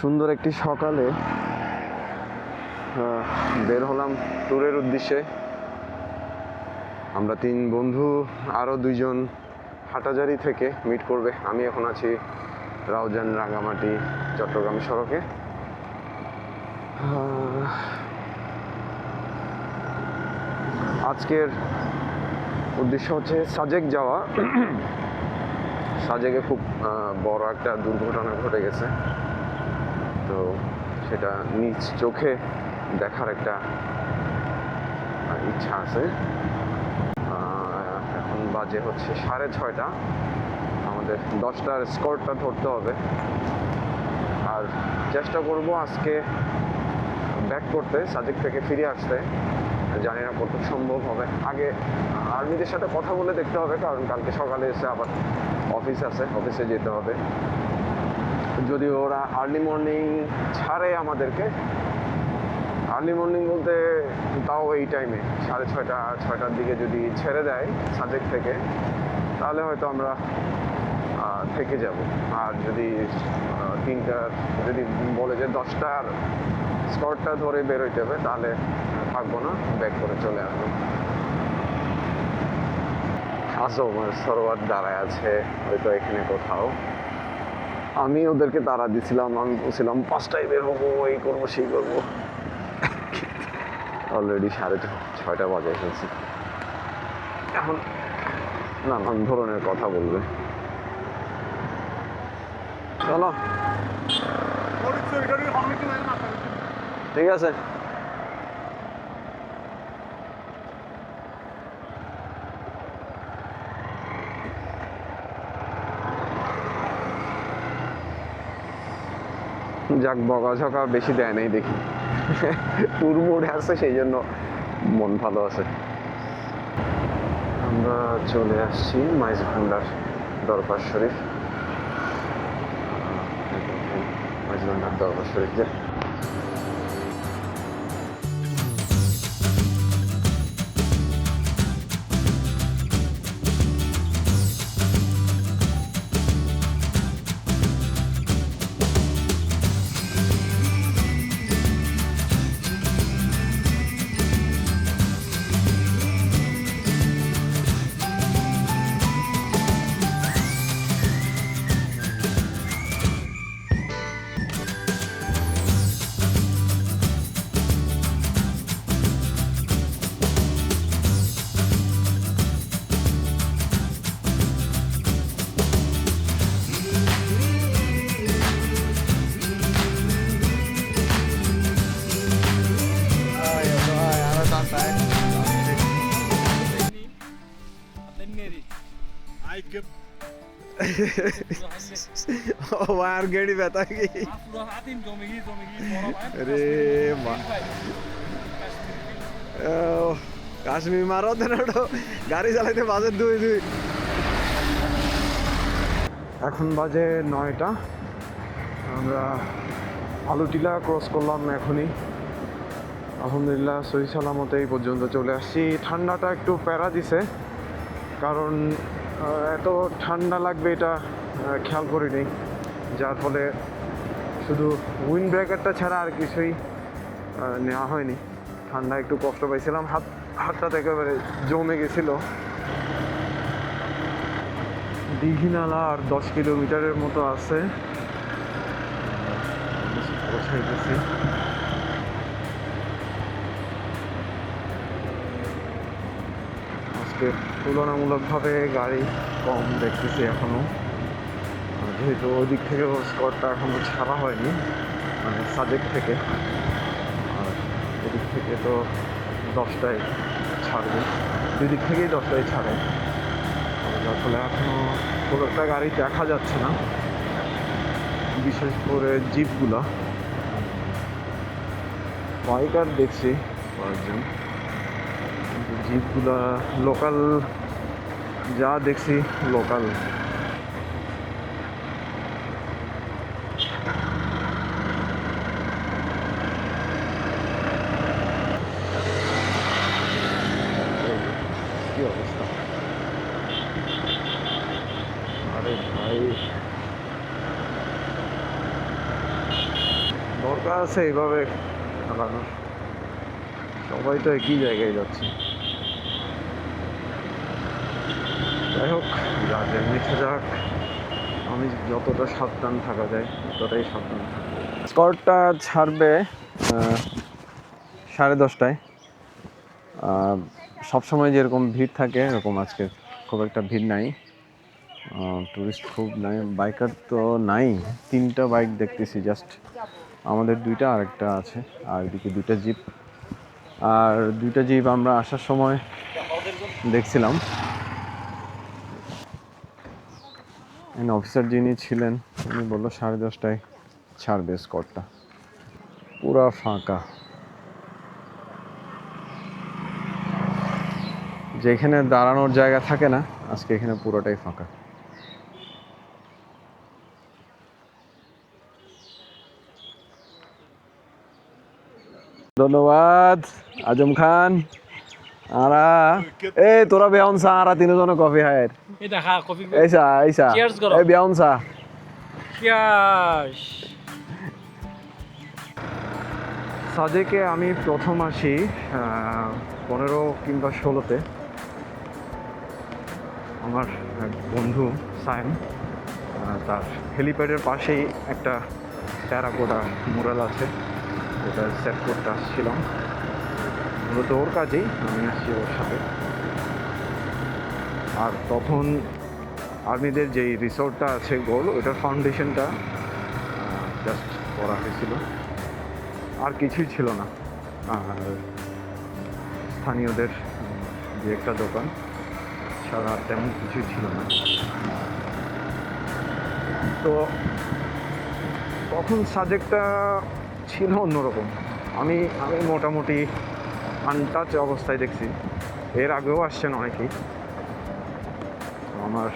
সুন্দর একটি সকালে বের হলাম ট্যুরের উদ্দেশ্যে। আমরা তিন বন্ধু আরও দুইজন হাটাজারি থেকে মিট করবে। আমি এখন আছি রাউজান রাঙামাটি, চট্টগ্রাম সড়কে। আজকের উদ্দেশ্য হচ্ছে সাজেক যাওয়া। সাজেকে খুব বড় একটা দুর্ঘটনা ঘটে গেছে। তো সেটা নিজ চোখে দেখার একটা ইচ্ছা আছে। এখন বাজে হচ্ছে সাড়ে ছয়টা। আমাদের দশটার স্কোরটা ধরতে হবে। আর চেষ্টা করব আজকে ব্যাক করতে, সাজেক থেকে ফিরে আসতে। জানি না কত সম্ভব হবে। আগে আর্মিদের সাথে কথা বলে দেখতে হবে, কারণ কালকে সকালে এসে আবার অফিস আছে, অফিসে যেতে হবে। যদি ওরা আর্লি মর্নিং ছাড়ে আমাদেরকে আর্লি মর্নিং বলতে তাও এই টাইমে সাড়ে ছয়টা ছয়টার দিকে যদি ছেড়ে দেয় সাজেক থেকে তাহলে হয়তো আমরা থেকে যাব। আর যদি আহ, তিনটার যদি বলে যে দশটার স্কটটা ধরে বেরোইতে হবে তাহলে থাকব না ব্যাক করে চলে আসব। আসো আমার সরোয়ার দাঁড়ায় আছে হয়তো এখানে কোথাও। আমি ওদেরকে তাড়া দিছিলাম আমি বলছিলাম পাঁচটায় বের হব এই করব সেই করব। অলরেডি সাড়ে ছয়টা বাজে এসেছি। এখন নানান ধরনের কথা বলবে। চলো। ঠিক আছে। যাক বগা ঝকা বেশি দেয় নাই দেখি। পুর মোড়ে আছে সেই জন্য মন ভালো আছে। আমরা চলে আসছি মাইজ ভান্ডার, দরবার শরীফ। মাইজ ভান্ডার, দরবার শরীফ যে আর গেড়ি ব্যথা কি রে কাশ্মীর মারো দেন গাড়ি চালাইতে বাজে দুই দুই এখন বাজে নয়টা। আমরা আলুটিলা ক্রস করলাম এখনই। আলহামদুলিল্লাহ, সহি সালামতে এই পর্যন্ত চলে আসছি। ঠান্ডাটা একটু প্যারা দিছে, কারণ এত ঠান্ডা লাগবে এটা খেয়াল করিনি। যার ফলে শুধু উইন্ড ব্রেকারটা ছাড়া আর কিছুই নেওয়া হয়নি। ঠান্ডা একটু কষ্ট পাইছিলাম, হাত হাতটাতে একেবারে জমে গেছিল। দীঘিনালা আর দশ কিলোমিটারের মতো আছে। আজকে তুলনামূলকভাবে গাড়ি কম দেখতেছি এখনও। আর যেহেতু ওই দিক থেকে স্কটটা এখনও ছাড়া হয়নি মানে সাজেক থেকে। আর এদিক থেকে তো দশটায় ছাড়বে। দুই দিক থেকেই দশটায় ছাড়ে। যার ফলে এখনও খুব একটা গাড়ি দেখা যাচ্ছে না, বিশেষ করে জিপগুলা। বাইকার দেখছি কয়েকজন। জিপগুলা লোকাল যা দেখছি লোকাল কি অবস্থা আরে ভাই দরকার আছে এইভাবে চালানোর সবাই তো একই জায়গায় যাচ্ছে। যাই হোক যা যেমনি যাক। আমি যতটা সাবধান থাকা যায়, ততটাই সাবধান স্কটটা ছাড়বে সাড়ে দশটায়। সব সময় যেরকম ভিড় থাকে, এরকম আজকে খুব একটা ভিড় নাই। টুরিস্ট খুব নাই বাইকার তো নাই। তিনটা বাইক দেখতেছি জাস্ট আমাদের দুইটা আর একটা আছে, আর এদিকে দুইটা জিপ। আর দুইটা জিপ আমরা আসার সময় দেখছিলাম। অফিসার যিনি ছিলেন, উনি বলল সাড়ে দশটায় ছাড়বে স্কটটা পুরা ফাঁকা। যেখানে দাঁড়ানোর জায়গা থাকে না, আজকে এখানে পুরোটাই ফাঁকা। ধন্যবাদ। আজম খান আরা এ তোরা বেয়ন সা আরা তিনজন কফি কফি এইসা এইসা এই বেয়ন সা পিয়াস সাজেকে আমি প্রথম আসি পনেরো কিংবা ষোলোতে। আমার এক বন্ধু আহ, তার হেলিপ্যাডের পাশেই একটা টেরাকোটা মুরাল আছে। যেটা সেট করতে আসছিলাম। মূলত ওর কাজেই আমি আসছি ওর সাথে। আর তখন আর্মিদের যেই রিসোর্টটা আছে গোল ওটার ফাউন্ডেশনটা জাস্ট করা হয়েছিল। আর কিছুই ছিল না। আর স্থানীয়দের যে একটা দোকান ছাড়া তেমন কিছুই ছিল না। তো তখন সাবজেক্টটা ছিল অন্যরকম। আমি আমি মোটামুটি আনটাচ অবস্থায় দেখছি। এর আগেও আসছেন অনেকেই। আমার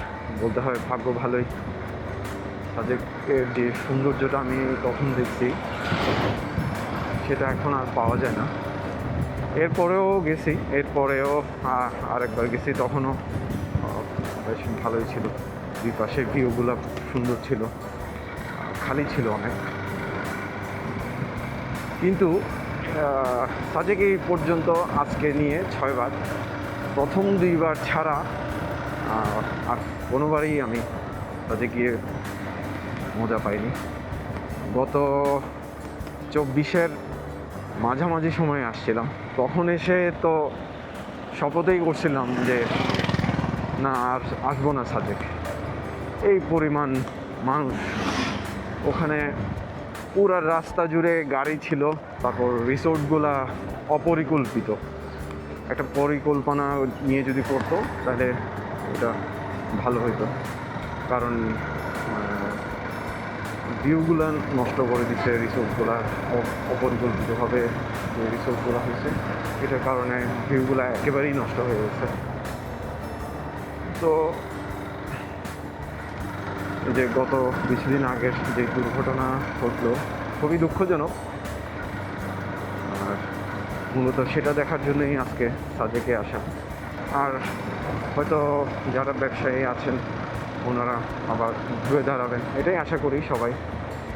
বলতে হয় ভাগ্য ভালোই। সাজেকের যে সৌন্দর্যটা আমি তখন দেখছি, সেটা এখন আর পাওয়া যায় না। এরপরেও গেছি, এরপরেও আরেকবার গেছি, তখনও বেশ ভালোই ছিল। দুই পাশের ভিউগুলো সুন্দর ছিল। খালি ছিল অনেক। কিন্তু সাজেক এই পর্যন্ত আজকে নিয়ে ছয়বার। প্রথম দুইবার ছাড়া আর কোনোবারই আমি সাজে গিয়ে মজা পাইনি। গত চব্বিশের মাঝামাঝি সময়ে আসছিলাম। তখন এসে তো শপথেই করছিলাম যে, না, আর আসব না সাজেক। এই পরিমাণ মানুষ। ওখানে পুরা রাস্তা জুড়ে গাড়ি ছিল, তারপর রিসোর্টগুলা অপরিকল্পিত। একটা পরিকল্পনা নিয়ে যদি করতো, তাহলে এটা ভালো হতো কারণ ভিউগুলো নষ্ট করে দিচ্ছে রিসোর্টগুলো অপরিকল্পিতভাবে যে রিসোর্টগুলো হয়েছে এটার কারণে ভিউগুলো একেবারেই নষ্ট হয়ে গেছে। তো যে গত কিছুদিন আগের যে দুর্ঘটনা ঘটলো, খুবই দুঃখজনক। আর মূলত সেটা দেখার জন্যই আজকে সাজেকে আসা। আর হয়তো যারা ব্যবসায়ী আছেন, ওনারা আবার ঘুরে দাঁড়াবেন। এটাই আশা করি সবাই।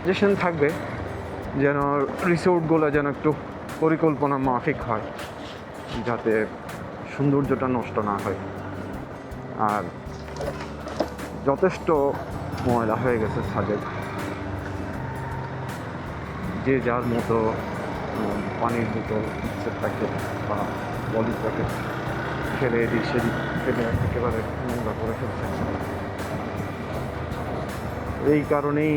যে থাকবে, যেন রিসোর্টগুলো যেন একটু পরিকল্পনা মাফিক হয়, যাতে সৌন্দর্যটা নষ্ট না হয়। আর যথেষ্ট ময়লা হয়ে গেছে সাজেক যে যার মতো পানির বোতল মিক্সের প্যাকেট বা বলির প্যাকেট ফেলে এদিক সেদিক, ফেলে একেবারে নোংরা করে ফেলছে। এই কারণেই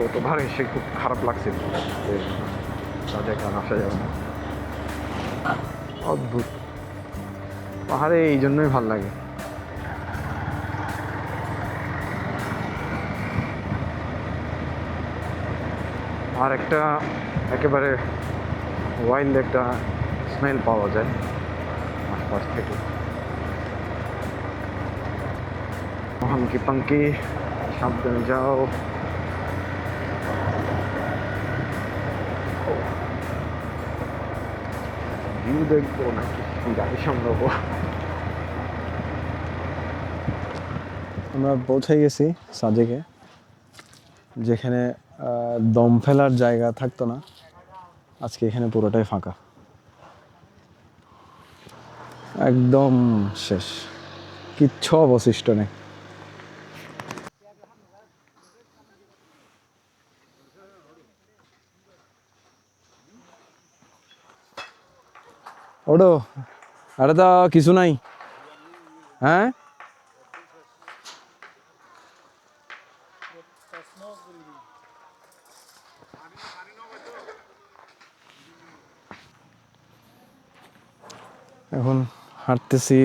গতবার এসে খুব খারাপ লাগছিল যে তাদের গান আসা যাবে না। অদ্ভুত। পাহাড়ে এই জন্যই ভালো লাগে। আর একটা একেবারে ওয়াইল্ড একটা স্মেল পাওয়া যায় আশপাশ থেকে। হাঙ্কি পাঙ্কি, সাবধানে যাও। ভিউ দেখব নাকি? গাড়ি সামলাবো। আমরা পৌঁছে গেছি সাজেকে, যেখানে দম ফেলার জায়গা থাকতো না। আজকে এখানে পুরোটাই ফাঁকা। একদম শেষ। কিচ্ছু অবশিষ্ট নেই। ওডো, আরে তো কিছু নাই। হ্যাঁ? এখন হাঁটতেছি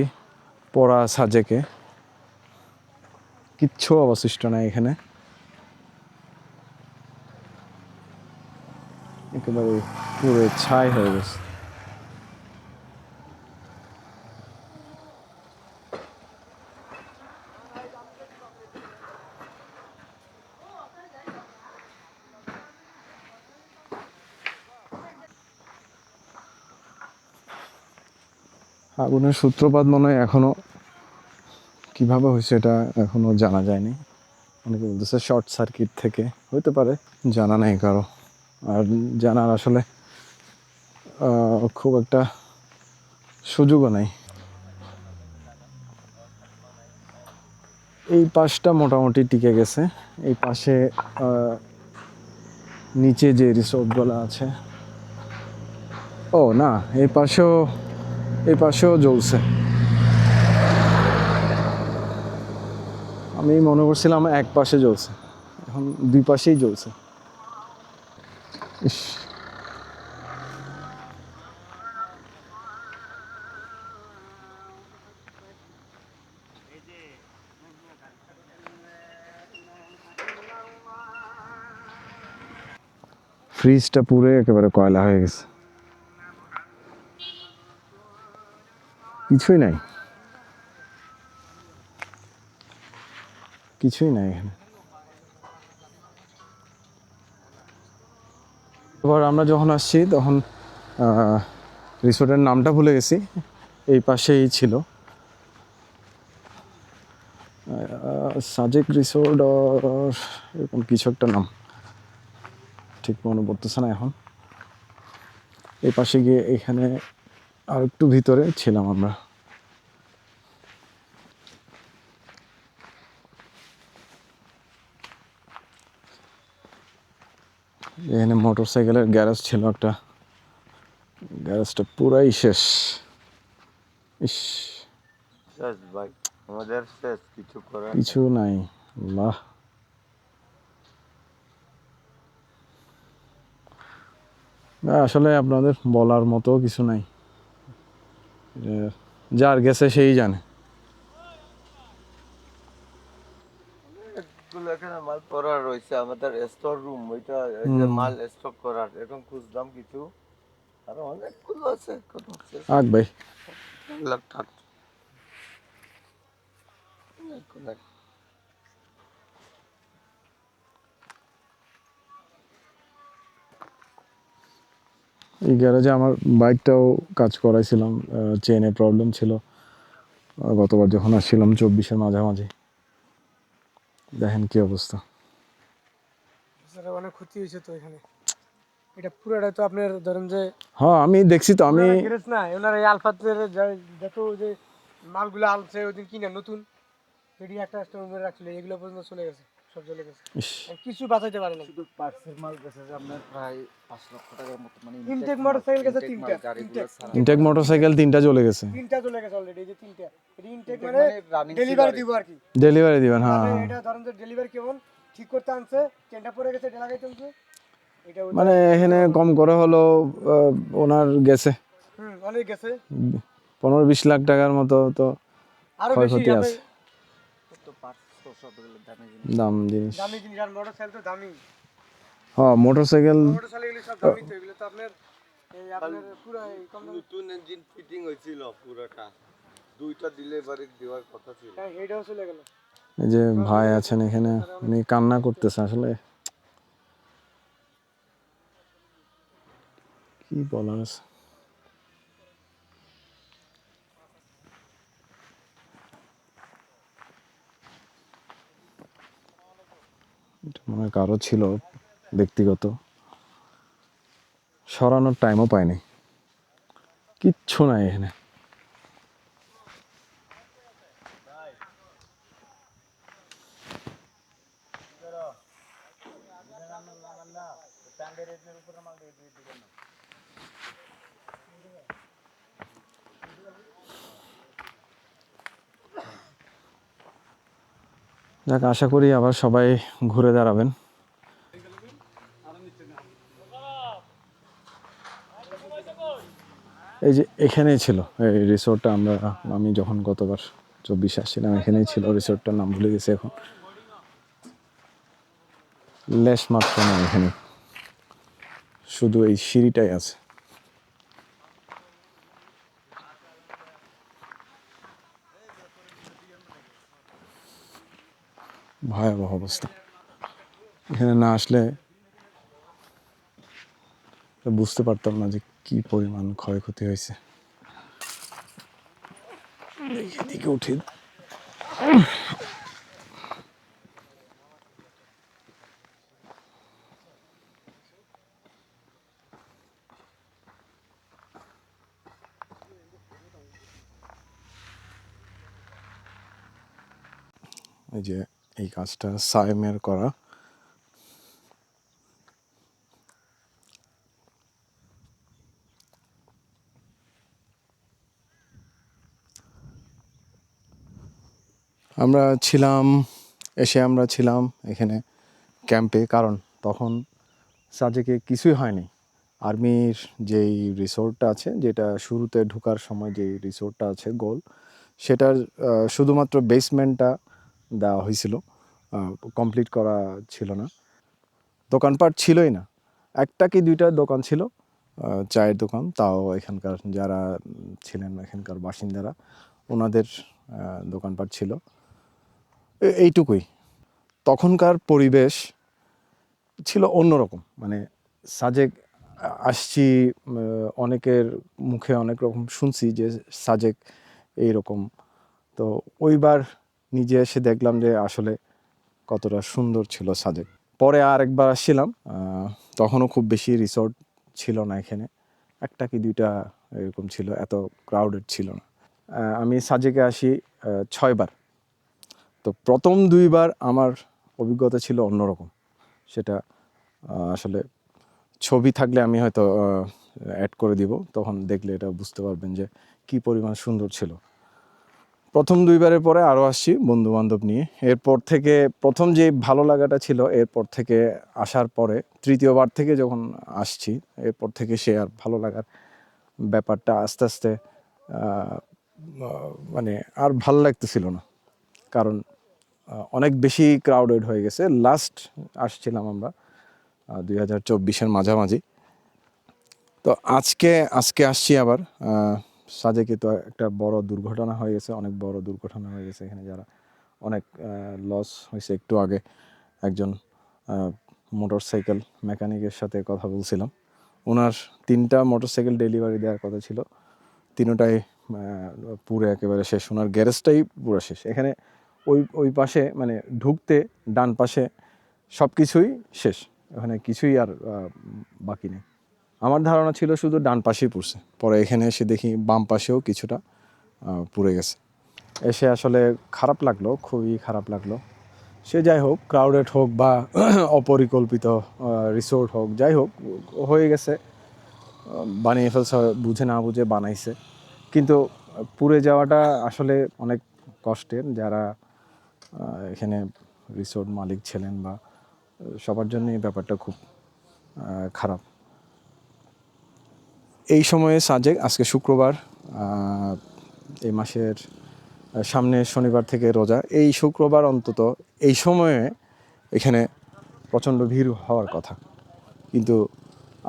পড়া সাজেকে। কিচ্ছু অবশিষ্ট নাই এখানে। একেবারে পুরো ছাই হয়ে গেছে। আগুনের সূত্রপাত মনে হয় এখনও কীভাবে হয়েছে এটা এখনও জানা যায়নি। অনেকে বলতেছে শর্ট সার্কিট থেকে হতে পারে, জানা নেই কারও। আর জানার আসলে খুব একটা সুযোগও নেই। এই পাশটা মোটামুটি টিকে গেছে। এই পাশে নিচে যে রিসোর্টগুলো আছে। ও, না, এই পাশেও এই পাশেও জ্বলছে। আমি মনে করছিলাম এক পাশে জ্বলছে। এখন দুই পাশেই জ্বলছে। ইস। ফ্রিজটা পুরো একেবারে কয়লা হয়ে গেছে। কিছুই নাই। কিছুই নাই এখানে। এবার আমরা যখন আসছি, তখন রিসোর্টের নামটা ভুলে গেছি। এই পাশেই ছিল। সাজেক রিসোর্ট এরকম কিছু একটা নাম। ঠিক মনে পড়তেছে না এখন। এই পাশে গিয়ে এখানে আর একটু ভিতরে ছিলাম আমরা। এখানে মোটর সাইকেলের গ্যারেজ ছিল একটা। গ্যারেজটা পুরাই শেষ। ইস। ভাই আমাদের শেষ কিছু করার কিছু নাই। আল্লাহ না, আসলে আপনাদের বলার মতো কিছু নাই। যার গেছে সেই জানে। মাল পড়া রয়েছে আমাদের স্টোর রুম ওইটা। মাল স্টক করার এখন খুঁজলাম কিছু। আর অনেকগুলো আছে কত আছে। আগ ভাই। লাখ টাকা অনেক অনেক এই গ্যারেজে আমার বাইকটাও কাজ করাইছিলাম চেনে প্রবলেম ছিল। গতবার যখন আসছিলাম চব্বিশের মাঝামাঝি। দেখেন কি অবস্থা। অনেক ক্ষতি হয়েছে তো এখানে। এটা পুরোটা তো আপনার ধরেন যে হ্যাঁ আমি দেখছি তো আমি গ্যারেজ না ওনার এই আলফাতের যত যে মালগুলো আনছে ওই দিন কিনে নতুন। এটি একটা রাখছিল এগুলো পর্যন্ত চলে গেছে। সব চলে গেছে। কিছু বাঁচাইতে পারে না শুধু পার্সেল মাল গেছে যে আপনার প্রায় পাঁচ লক্ষ টাকার মতো মানে ইনটেক মোটরসাইকেল গেছে তিনটা। ইনটেক মোটরসাইকেল তিনটা চলে গেছে। তিনটা চলে গেছে অলরেডি এই যে তিনটা। এটি ইনটেক ডেলিভারি দিব আর কি। ডেলিভারি দিবেন হ্যাঁ। এটা ধরেন যে ডেলিভারি কেমন ঠিক করতে আনছে চেনটা পড়ে গেছে এটা লাগাইতে আনছে এখানে কম করে হলো ওনার গেছে। হুম অনেক গেছে। পনেরো বিশ লাখ টাকার মতো তো আরও ক্ষয়ক্ষতি আছে। সবগুলো দামি জিনিস। দাম জিনিস। দামি জিনিস আর মোটরসাইকেল তো দামি। হ্যাঁ মোটরসাইকেল মোটরসাইকেল সব দামি তো এগুলো তো আপনার এই আপনার পুরো এই কম নতুন ইঞ্জিন ফিটিং হয়েছিল পুরোটা। দুইটা ডেলিভারি দেওয়ার কথা ছিল। হ্যাঁ এইটাও চলে গেল। এই যে ভাই আছেন এখানে উনি কান্না করতেছে আসলে। কি বলা আছে? মনে হয় কারও ছিল ব্যক্তিগত। সরানোর টাইমও পাইনি। কিচ্ছু নাই এখানে। যাক, আশা করি আবার সবাই ঘুরে দাঁড়াবেন। এই যে এখানেই ছিল, এই রিসোর্টটা আমরা, আমি যখন গতবার চব্বিশে আসছিলাম, এখানেই ছিল রিসোর্টটার নাম ভুলে গেছি এখন। লেশ মাত্র না এখানে। শুধু এই সিঁড়িটাই আছে ভয়াবহ অবস্থা। এখানে না আসলে বুঝতে পারতাম না যে কি পরিমাণ ক্ষয়ক্ষতি হয়েছে। এদিকে উঠি। এই যে এই কাজটা সাইমের করা। আমরা ছিলাম, এসে আমরা ছিলাম এখানে ক্যাম্পে, কারণ তখন সাজেকে কিছুই হয়নি। আর্মির যেই রিসোর্টটা আছে, যেটা শুরুতে ঢুকার সময় যেই রিসোর্টটা আছে গোল, সেটার শুধুমাত্র বেসমেন্টটা দেওয়া হয়েছিল। কমপ্লিট করা ছিল না। দোকানপাট ছিলই না। একটা কি দুইটা দোকান ছিল চায়ের দোকান, তাও এখানকার যারা ছিলেন এখানকার বাসিন্দারা, ওনাদের দোকানপাট ছিল। এইটুকুই। তখনকার পরিবেশ ছিল অন্যরকম। মানে সাজেক, আসছি অনেকের মুখে অনেক রকম শুনছি যে সাজেক এইরকম। তো ওইবার নিজে এসে দেখলাম যে আসলে কতটা সুন্দর ছিল সাজেক। পরে আর একবার আসছিলাম তখনও খুব বেশি রিসোর্ট ছিল না এখানে। একটা কি দুইটা এরকম ছিল, এত ক্রাউডেড ছিল না। আমি সাজেকে আসি ছয়বার। তো প্রথম দুইবার আমার অভিজ্ঞতা ছিল অন্যরকম। সেটা আসলে ছবি থাকলে আমি হয়তো অ্যাড করে দিব। তখন দেখলে এটা বুঝতে পারবেন যে কি পরিমাণ সুন্দর ছিল। প্রথম দুইবারের পরে আরও আসছি বন্ধু বান্ধব নিয়ে। এরপর থেকে প্রথম যে ভালো লাগাটা ছিল, এরপর থেকে আসার পরে, তৃতীয়বার থেকে যখন আসছি, এরপর থেকে সে আর ভালো লাগার ব্যাপারটা আস্তে আস্তে মানে আর ভালো লাগতেছিল না। কারণ অনেক বেশি ক্রাউডেড হয়ে গেছে। লাস্ট আসছিলাম আমরা দুই হাজার চব্বিশের মাঝামাঝি। তো আজকে আজকে আসছি আবার সাজেকে তো একটা বড় দুর্ঘটনা হয়ে গেছে, অনেক বড় দুর্ঘটনা হয়ে গেছে এখানে যারা অনেক লস হয়েছে একটু আগে। একজন মোটরসাইকেল মেকানিকের সাথে কথা বলছিলাম। ওনার তিনটা মোটরসাইকেল ডেলিভারি দেওয়ার কথা ছিল। তিনোটাই পুরো একেবারে শেষ। ওনার গ্যারেজটাই পুরো শেষ। এখানে ওই ওই পাশে মানে ঢুকতে ডান পাশে সব কিছুই শেষ। ওখানে কিছুই আর বাকি নেই। আমার ধারণা ছিল শুধু ডান পাশেই পড়ছে। পরে এখানে এসে দেখি বাম পাশেও কিছুটা পুড়ে গেছে। এসে আসলে খারাপ লাগল, খুবই খারাপ লাগল। সে যাই হোক ক্রাউডেড হোক বা অপরিকল্পিত রিসোর্ট হোক, যাই হোক, হয়ে গেছে। বানিয়ে ফেলছে, বুঝে না বুঝে বানাইছে। কিন্তু পুড়ে যাওয়াটা আসলে অনেক কষ্টের। যারা এখানে রিসোর্ট মালিক ছিলেন বা সবার জন্যই ব্যাপারটা খুব খারাপ। এই সময়ে সাজেক, আজকে শুক্রবার এই মাসের সামনে শনিবার থেকে রোজা। এই শুক্রবার অন্তত এই সময়ে এখানে প্রচণ্ড ভিড় হওয়ার কথা। কিন্তু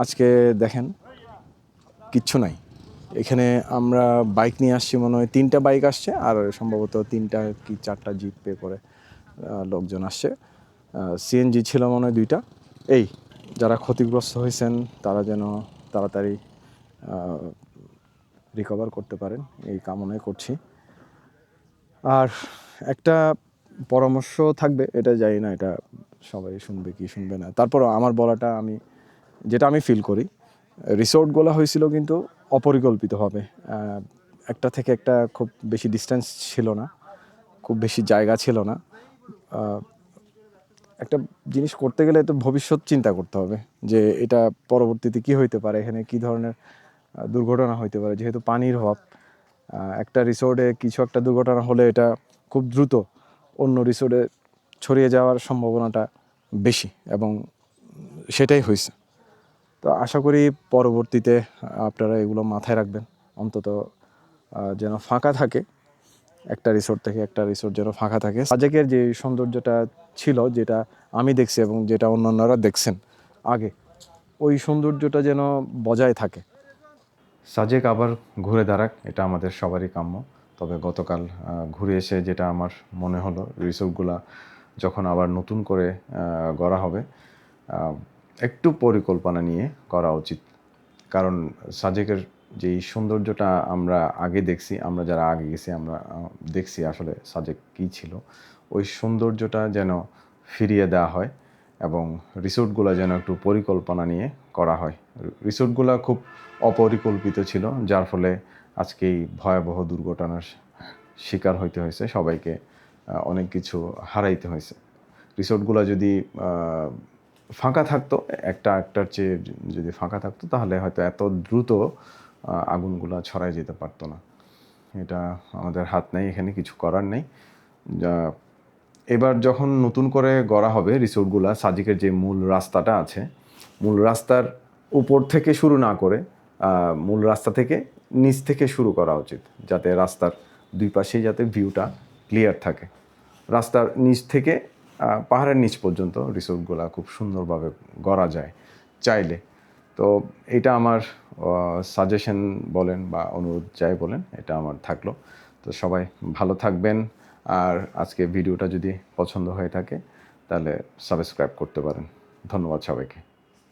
আজকে দেখেন, কিচ্ছু নাই। এখানে আমরা বাইক নিয়ে আসছি, মনে হয় তিনটা বাইক আসছে, আর সম্ভবত তিনটা কি চারটা জিপ পে করে লোকজন আসছে। সিএনজি ছিল মনে হয় দুইটা। এই, যারা ক্ষতিগ্রস্ত হয়েছেন, তারা যেন তাড়াতাড়ি রিকভার করতে পারেন, এই কামনাই করছি। আর একটা পরামর্শ থাকবে, এটা জানি না, এটা সবাই শুনবে কি শুনবে না। তারপরও আমার বলাটা আমি, যেটা আমি ফিল করি রিসোর্টগুলো হয়েছিল কিন্তু অপরিকল্পিতভাবে। একটা থেকে একটা খুব বেশি ডিস্টেন্স ছিল না, খুব বেশি জায়গা ছিল না। একটা জিনিস করতে গেলে তো ভবিষ্যৎ চিন্তা করতে হবে, যে এটা পরবর্তীতে কি হইতে পারে, এখানে কি ধরনের দুর্ঘটনা হইতে পারে, যেহেতু পানির অভাব একটা রিসোর্টে কিছু একটা দুর্ঘটনা হলে এটা খুব দ্রুত অন্য রিসোর্টে ছড়িয়ে যাওয়ার সম্ভাবনাটা বেশি এবং সেটাই হয়েছে তো আশা করি পরবর্তীতে আপনারা এগুলো মাথায় রাখবেন। অন্তত যেন ফাঁকা থাকে, একটা রিসোর্ট থেকে একটা রিসোর্ট যেন ফাঁকা থাকে। সাজেকের যে সৌন্দর্যটা ছিল, যেটা আমি দেখছি এবং যেটা অন্যান্যরা দেখছেন আগে, ওই সৌন্দর্যটা যেন বজায় থাকে। সাজেক আবার ঘুরে দাঁড়াক, এটা আমাদের সবারই কাম্য। তবে গতকাল ঘুরে এসে যেটা আমার মনে হলো, রিসোর্টগুলা যখন আবার নতুন করে গড়া হবে একটু পরিকল্পনা নিয়ে করা উচিত। কারণ সাজেকের যেই সৌন্দর্যটা আমরা আগে দেখছি, আমরা যারা আগে গেছি, আমরা দেখছি আসলে সাজেক কী ছিল, ওই সৌন্দর্যটা যেন ফিরিয়ে দেওয়া হয় এবং রিসোর্টগুলো যেন একটু পরিকল্পনা নিয়ে করা হয়। রিসোর্টগুলো খুব অপরিকল্পিত ছিল, যার ফলে আজকে এই ভয়াবহ দুর্ঘটনার শিকার হইতে হয়েছে, সবাইকে অনেক কিছু হারাইতে হয়েছে। রিসোর্টগুলো যদি ফাঁকা থাকতো, একটা একটার চেয়ে যদি ফাঁকা থাকতো, তাহলে হয়তো এত দ্রুত আগুনগুলা ছড়াই যেতে পারতো না। এটা আমাদের হাত নেই, এখানে কিছু করার নেই। এবার যখন নতুন করে গড়া হবে রিসোর্টগুলো, সাজিকের যে মূল রাস্তাটা আছে মূল রাস্তার উপর থেকে শুরু না করে মূল রাস্তা থেকে নিচ থেকে শুরু করা উচিত, যাতে রাস্তার দুই পাশেই যাতে ভিউটা ক্লিয়ার থাকে। রাস্তার নিচ থেকে পাহাড়ের নিচ পর্যন্ত রিসোর্টগুলা খুব সুন্দরভাবে গড়া যায় চাইলে। তো এটা আমার সাজেশন বলেন বা অনুরোধ যাই বলেন, এটা আমার থাকল। তো সবাই ভালো থাকবেন, আর আজকে ভিডিওটা যদি পছন্দ হয়ে থাকে, তাহলে সাবস্ক্রাইব করতে পারেন। ধন্যবাদ সবাইকে।